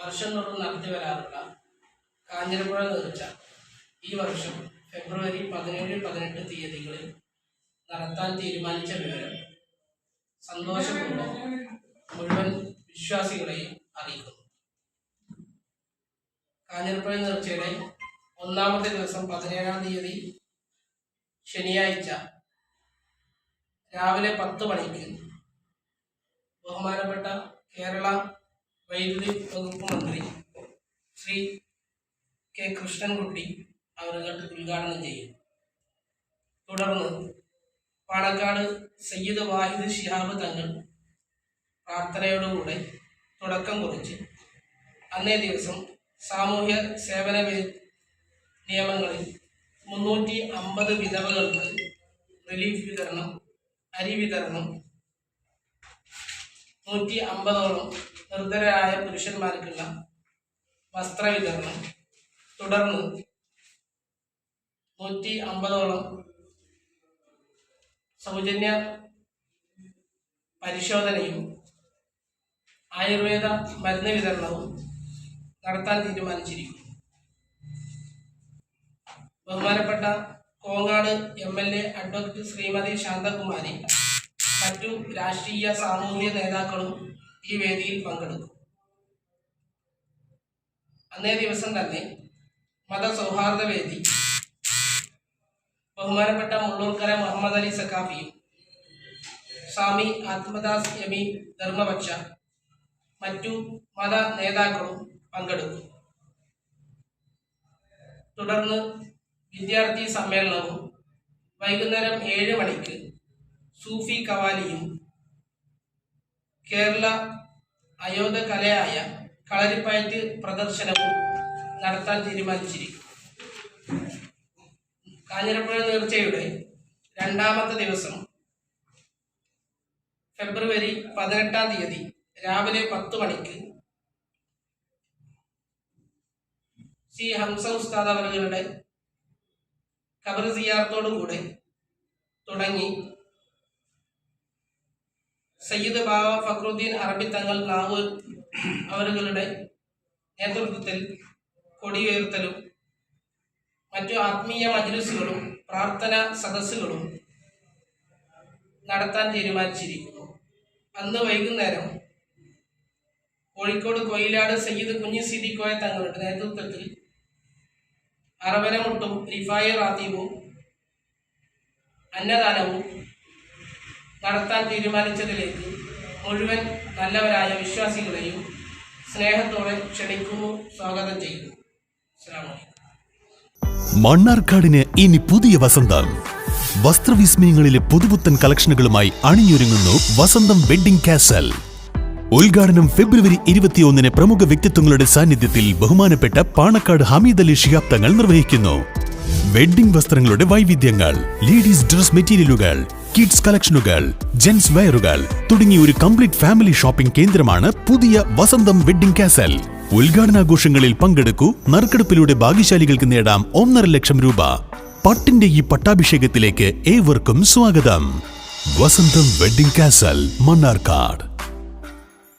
വർഷം തോറും നടത്തി വരാറുള്ള കാഞ്ഞിരപ്പുഴ നേർച്ച. ഈ വർഷം ഫെബ്രുവരി പതിനേഴ് പതിനെട്ട് തീയതികളിൽ നടത്താൻ തീരുമാനിച്ച വിവരം സന്തോഷപൂർവം മുഴുവൻ വിശ്വാസികളെയും അറിയിക്കുന്നു. കാഞ്ഞിരപ്പുഴ നേർച്ചയുടെ ഒന്നാമത്തെ ദിവസം പതിനേഴാം തീയതി ശനിയാഴ്ച രാവിലെ പത്ത് മണിക്ക് ബഹുമാനപ്പെട്ട കേരള വൈദ്യുതി വകുപ്പ് മന്ത്രി ശ്രീ കെ കൃഷ്ണൻകുട്ടി അവരുകൾ ഉദ്ഘാടനം ചെയ്യും. തുടർന്ന് പാണക്കാട് സയ്യിദ് വാഹിദ് ഷിഹാബ് തങ്ങൾ പ്രാർത്ഥനയോടുകൂടെ തുടക്കം കുറിച്ച് അന്നേ ദിവസം സാമൂഹ്യ സേവന നിയമങ്ങളിൽ മുന്നൂറ്റി അമ്പത് വിധവകൾക്ക് റിലീഫ് വിതരണം അരി വിതരണം നൂറ്റി അമ്പതോളം നിർദ്ധരായ പുരുഷന്മാർക്കുള്ള വസ്ത്രവിതരണം തുടർന്ന് നൂറ്റി അമ്പതോളം സൗജന്യ പരിശോധനയും ആയുർവേദ മരുന്ന് വിതരണവും നടത്താൻ തീരുമാനിച്ചിരിക്കുന്നു. ബഹുമാനപ്പെട്ട Kongad M L A advocate Shrimati Shanthakumari മറ്റു രാഷ്ട്രീയ സാമൂഹ്യ നേതാക്കളും ഈ വേദിയിൽ പങ്കെടുക്കും. അന്നേ ദിവസം തന്നെ മത മതസൗഹാർദ്ദ വേദി. ബഹുമാനപ്പെട്ട മുള്ളൂർക്കര മുഹമ്മദ് അലി സഖാഫിയും സ്വാമി ആത്മദാസ് യമി ധർമ്മപക്ഷ മറ്റു മത നേതാക്കളും പങ്കെടുക്കും. തുടർന്ന് വിദ്യാർത്ഥി സമ്മേളനവും വൈകുന്നേരം ഏഴ് മണിക്ക് സൂഫി കവാലിയും കേരള അയോധ കലയായ കളരിപ്പയറ്റ് പ്രദർശനവും നടത്താൻ തീരുമാനിച്ചിരിക്കും കാഞ്ഞിരപ്പുഴ നേർച്ചയുടെ രണ്ടാമത്തെ ദിവസം ഫെബ്രുവരി പതിനെട്ടാം തീയതി രാവിലെ പത്ത് മണിക്ക് സി ഹംസ ഉസ്താദ് അവരുടെ കബർ സിയാർത്തോടുകൂടെ തുടങ്ങി സയ്യിദ് ബാബ ഫക്രുദ്ദീൻ അറബി തങ്ങൾ നാവ് അവരുടെ നേതൃത്വത്തിൽ കൊടിയുയർത്തലും മറ്റു ആത്മീയ മജ്ലിസുകളും പ്രാർത്ഥന സദസ്സുകളും നടത്താൻ തീരുമാനിച്ചിരിക്കുന്നു. അന്ന് വൈകുന്നേരം കോഴിക്കോട് കൊയിലാട് സയ്യിദ് കുഞ്ഞി സിദ്ദിഖോയ തങ്ങളുടെ നേതൃത്വത്തിൽ അറവനമുട്ടും റിഫായർ ആദീപും അന്നദാനവും നടത്താൻ തീരുമാനിച്ചതിലേക്ക് മുഴുവൻ നല്ലവരായ വിശ്വാസികളെയും സ്നേഹത്തോടെ ക്ഷണിക്കുന്നു സ്വാഗതം ചെയ്യുന്നു. മണ്ണാർക്കാടിന് ഇനി പുതിയ വസന്തം. വസ്ത്രവിസ്മയങ്ങളിലെ പുതുപുത്തൻ കളക്ഷനുകളുമായി അണിയൊരുങ്ങുന്നു വസന്തം വെഡ്ഡിംഗ് കാസൽ. ഉദ്ഘാടനം ഫെബ്രുവരി ഇരുപത്തിയൊന്നിന് പ്രമുഖ വ്യക്തിത്വങ്ങളുടെ സാന്നിധ്യത്തിൽ ബഹുമാനപ്പെട്ട പാണക്കാട് ഹമീദ് അലി ശിഹാബ് തങ്ങൾ നിർവഹിക്കുന്നു. വെഡ്ഡിംഗ് വസ്ത്രങ്ങളുടെ വൈവിധ്യങ്ങൾ ലേഡീസ് ഡ്രസ് മെറ്റീരിയലുകൾ കിഡ്സ് കളക്ഷനുകൾ ജെൻസ് വെയറുകൾ തുടങ്ങിയ ഒരു കംപ്ലീറ്റ് ഫാമിലി ഷോപ്പിംഗ് കേന്ദ്രമാണ് പുതിയ വസന്തം വെഡ്ഡിംഗ് കാസൽ. ഉദ്ഘാടനാഘോഷങ്ങളിൽ പങ്കെടുക്കൂ നറുക്കെടുപ്പിലൂടെ ഭാഗ്യശാലികൾക്ക് നേടാം ഒന്നര ലക്ഷം രൂപ. പട്ടിന്റെ ഈ പട്ടാഭിഷേകത്തിലേക്ക് ഏവർക്കും സ്വാഗതം. വസന്തം വെഡ്ഡിംഗ് കാസൽ മണ്ണാർക്കാട്.